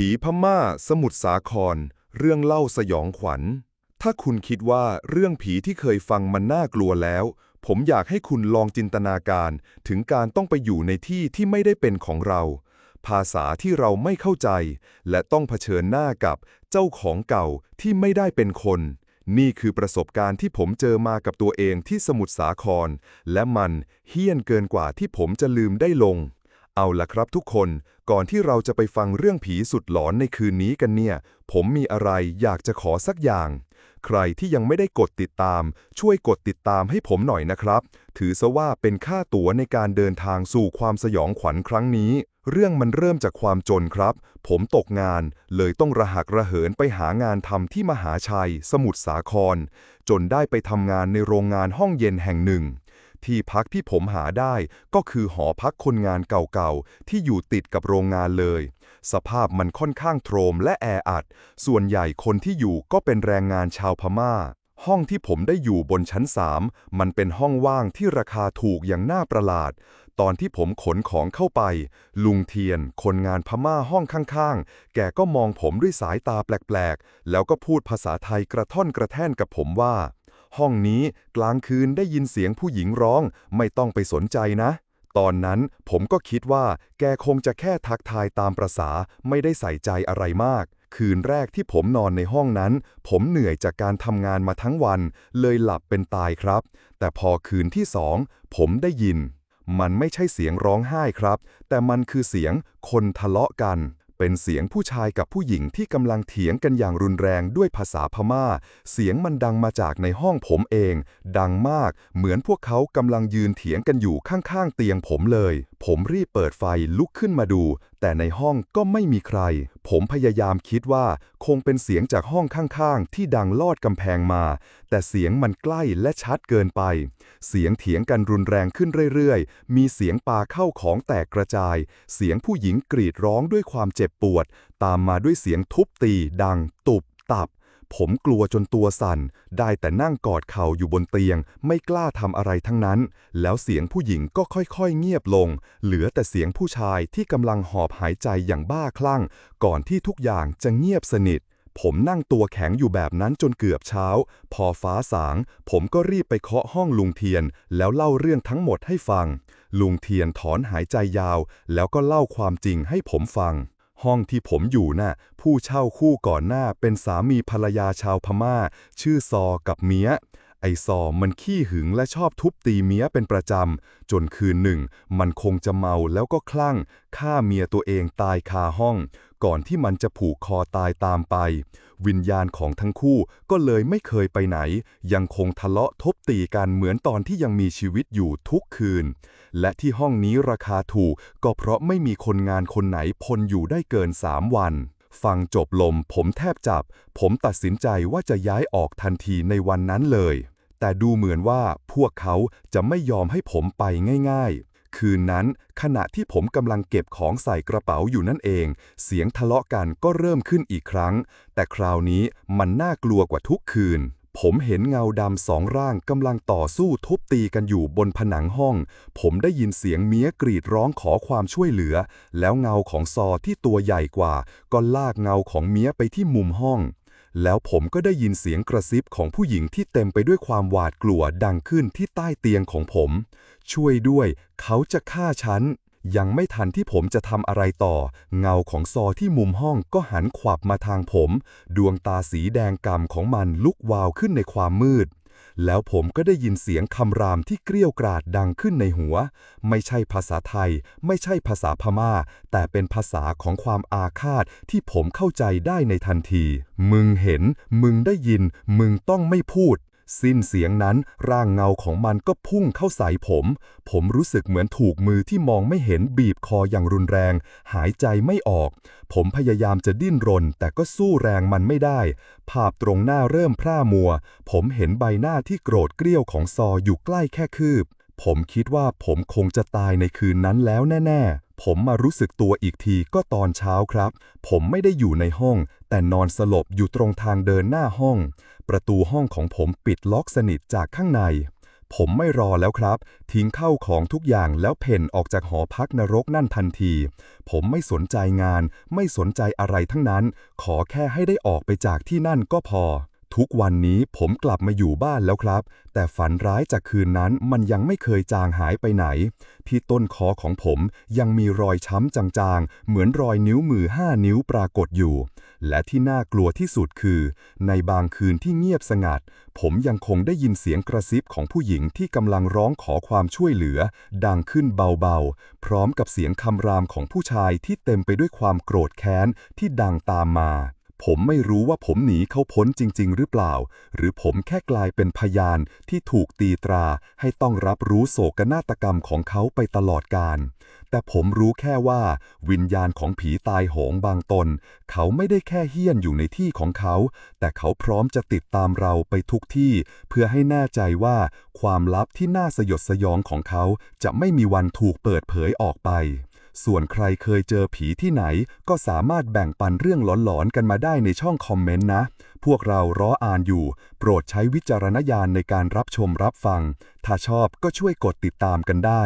ผีพม่า สมุทรสาคร เรื่องเล่าสยองขวัญ ถ้าคุณคิดว่าเรื่องผีที่เคยฟังมันน่ากลัวแล้ว ผมอยากให้คุณลองจินตนาการถึงการต้องไปอยู่ในที่ที่ไม่ได้เป็นของเรา ภาษาที่เราไม่เข้าใจ และต้องเผชิญหน้ากับเจ้าของเก่าที่ไม่ได้เป็นคน นี่คือประสบการณ์ที่ผมเจอมากับตัวเองที่สมุทรสาคร และมันเฮี้ยนเกินกว่าที่ผมจะลืมได้ลง เอาละครับทุกคน ก่อนที่เราจะไปฟังเรื่องผีสุดหลอนในคืนนี้กันเนี่ย ผมมีอะไรอยากจะขอสักอย่าง ใครที่ยังไม่ได้กดติดตาม ช่วยกดติดตามให้ผมหน่อยนะครับ ถือซะว่าเป็นค่าตั๋วในการเดินทางสู่ความสยองขวัญครั้งนี้ เรื่องมันเริ่มจากความจนครับ ผมตกงาน เลยต้องระหักระเหินไปหางานทำที่มหาชัย สมุทรสาคร จนได้ไปทำงานในโรงงานห้องเย็นแห่งหนึ่ง ที่พักที่ผมหาได้ก็คือหอพักคนงานเก่าๆ ที่อยู่ติดกับโรงงานเลย สภาพมันค่อนข้างโทรมและแออัด ส่วนใหญ่คนที่อยู่ก็เป็นแรงงานชาวพม่า ห้องที่ผมได้อยู่บนชั้นสามมันเป็นห้องว่างที่ราคาถูกอย่างน่าประหลาด ตอนที่ผมขนของเข้าไป ลุงเทียน คนงานพม่าห้องข้างๆ แกก็มองผมด้วยสายตาแปลกๆ แล้วก็พูดภาษาไทยกระท่อนกระแท่นกับผมว่า ห้องนี้กลางคืนได้ยินเสียงผู้หญิงร้อง ไม่ต้องไปสนใจนะ ตอนนั้นผมก็คิดว่าแกคงจะแค่ทักทายตามประษาไม่ได้ใส่ใจอะไรมาก คืนแรกที่ผมนอนในห้องนั้น ผมเหนื่อยจากการทำงานมาทั้งวัน เลยหลับเป็นตายครับ แต่พอคืนที่สองผมได้ยิน มันไม่ใช่เสียงร้องไห้ครับ แต่มันคือเสียงคนทะเลาะกัน เป็นเสียงผู้ชายกับผู้หญิงที่กำลังเถียงกันอย่างรุนแรงด้วยภาษาพม่า เสียงมันดังมาจากในห้องผมเอง ดังมาก เหมือนพวกเขากำลังยืนเถียงกันอยู่ข้างๆเตียงผมเลย ผมรีบเปิดไฟลุกขึ้นมาดู แต่ในห้องก็ไม่มีใคร ผมพยายามคิดว่าคงเป็นเสียงจากห้องข้างๆ ที่ดังลอดกำแพงมา แต่เสียงมันใกล้และชัดเกินไป เสียงเถียงกันรุนแรงขึ้นเรื่อยๆ มีเสียงปาเข้าของแตกกระจาย เสียงผู้หญิงกรีดร้องด้วยความเจ็บปวด ตามมาด้วยเสียงทุบตีดังตุบตับ ผมกลัวจนตัวสั่น ได้แต่นั่งกอดเข่าอยู่บนเตียง ไม่กล้าทำอะไรทั้งนั้น แล้วเสียงผู้หญิงก็ค่อยๆ เงียบลง เหลือแต่เสียงผู้ชายที่กำลังหอบหายใจอย่างบ้าคลั่ง ก่อนที่ทุกอย่างจะเงียบสนิท ผมนั่งตัวแข็งอยู่แบบนั้นจนเกือบเช้า พอฟ้าสาง ผมก็รีบไปเคาะห้องลุงเทียน แล้วเล่าเรื่องทั้งหมดให้ฟัง ลุงเทียนถอนหายใจยาว แล้วก็เล่าความจริงให้ผมฟัง ห้องที่ผมอยู่น่ะผู้เช่าคู่ก่อนหน้าเป็นสามีภรรยาชาวพม่า ชื่อซอกับเมียไอซอมันขี้หึงและชอบทุบตีเมียเป็นประจำ จนคืนหนึ่ง มันคงจะเมาแล้วก็คลั่งฆ่าเมียตัวเองตายคาห้อง ก่อนที่มันจะผูกคอตายตามไป วิญญาณของทั้งคู่ก็เลยไม่เคยไปไหน ยังคงทะเลาะทบตีกันเหมือนตอนที่ยังมีชีวิตอยู่ทุกคืน และที่ห้องนี้ราคาถูกก็เพราะไม่มีคนงานคนไหนพลอยู่ได้เกินสามวันฟังจบลมผมแทบจับ ผมตัดสินใจว่าจะย้ายออกทันทีในวันนั้นเลย แต่ดูเหมือนว่าพวกเขาจะไม่ยอมให้ผมไปง่ายๆ คืนนั้นขณะที่ผมกำลังเก็บของใส่กระเป๋าอยู่นั่นเอง เสียงทะเลาะกันก็เริ่มขึ้นอีกครั้ง แต่คราวนี้มันน่ากลัวกว่าทุกคืน ผมเห็นเงาดำสองร่างกำลังต่อสู้ทุบตีกันอยู่บนผนังห้อง ผมได้ยินเสียงเมียกรีดร้องขอความช่วยเหลือ แล้วเงาของซอที่ตัวใหญ่กว่า ก็ลากเงาของเมียไปที่มุมห้อง แล้วผมก็ได้ยินเสียงกระซิบของผู้หญิงที่เต็มไปด้วยความหวาดกลัวดังขึ้นที่ใต้เตียงของผม ช่วยด้วย เขาจะฆ่าฉัน ยังไม่ทันที่ผมจะทำอะไรต่อ เงาของซอที่มุมห้องก็หันขวับมาทางผม ดวงตาสีแดงกำของมันลุกวาวขึ้นในความมืด แล้วผมก็ได้ยินเสียงคำรามที่เกรี้ยวกราดดังขึ้นในหัว ไม่ใช่ภาษาไทย ไม่ใช่ภาษาพม่า แต่เป็นภาษาของความอาฆาตที่ผมเข้าใจได้ในทันที มึงเห็น มึงได้ยิน มึงต้องไม่พูด สิ้นเสียงนั้นร่างเงาของมันก็พุ่งเข้าใส่ผม ผมรู้สึกเหมือนถูกมือที่มองไม่เห็นบีบคออย่างรุนแรง หายใจไม่ออก ผมพยายามจะดิ้นรน แต่ก็สู้แรงมันไม่ได้ ภาพตรงหน้าเริ่มพร่ามัว ผมเห็นใบหน้าที่โกรธเกรี้ยวของซออยู่ใกล้แค่คืบ ผมคิดว่าผมคงจะตายในคืนนั้นแล้วแน่ ๆ ผมมารู้สึกตัวอีกทีก็ตอนเช้าครับ ผมไม่ได้อยู่ในห้อง แต่นอนสลบอยู่ตรงทางเดินหน้าห้อง ประตูห้องของผมปิดล็อกสนิทจากข้างใน ผมไม่รอแล้วครับ ทิ้งเข้าของทุกอย่างแล้วเพ่นออกจากหอพักนรกนั่นทันที ผมไม่สนใจงาน ไม่สนใจอะไรทั้งนั้น ขอแค่ให้ได้ออกไปจากที่นั่นก็พอ ทุกวันนี้ผมกลับมาอยู่บ้านแล้วครับ แต่ฝันร้ายจากคืนนั้นมันยังไม่เคยจางหายไปไหน ที่ต้นคอของผมยังมีรอยช้ำจางๆ เหมือนรอยนิ้วมือห้านิ้วปรากฏอยู่ และที่น่ากลัวที่สุดคือ ในบางคืนที่เงียบสงัด ผมยังคงได้ยินเสียงกระซิบของผู้หญิงที่กำลังร้องขอความช่วยเหลือ ดังขึ้นเบาๆ พร้อมกับเสียงคำรามของผู้ชายที่เต็มไปด้วยความโกรธแค้นที่ดังตามมา ผมไม่รู้ว่าผมหนีเขาพ้นจริง ๆ หรือเปล่า หรือผมแค่กลายเป็นพยานที่ถูกตีตราให้ต้องรับรู้โศกนาฏกรรมของเขาไปตลอดกาลแต่ผมรู้แค่ว่า วิญญาณของผีตายโหงบางตน เขาไม่ได้แค่เฮี้ยนอยู่ในที่ของเขา แต่เขาพร้อมจะติดตามเราไปทุกที่ เพื่อให้แน่ใจว่าความลับที่น่าสยดสยองของเขาจะไม่มีวันถูกเปิดเผยออกไป ส่วนใครเคยเจอผีที่ไหน ก็สามารถแบ่งปันเรื่องหลอนๆกันมาได้ในช่องคอมเมนต์นะ พวกเรารออ่านอยู่ โปรดใช้วิจารณญาณในการรับชมรับฟัง ถ้าชอบก็ช่วยกดติดตามกันได้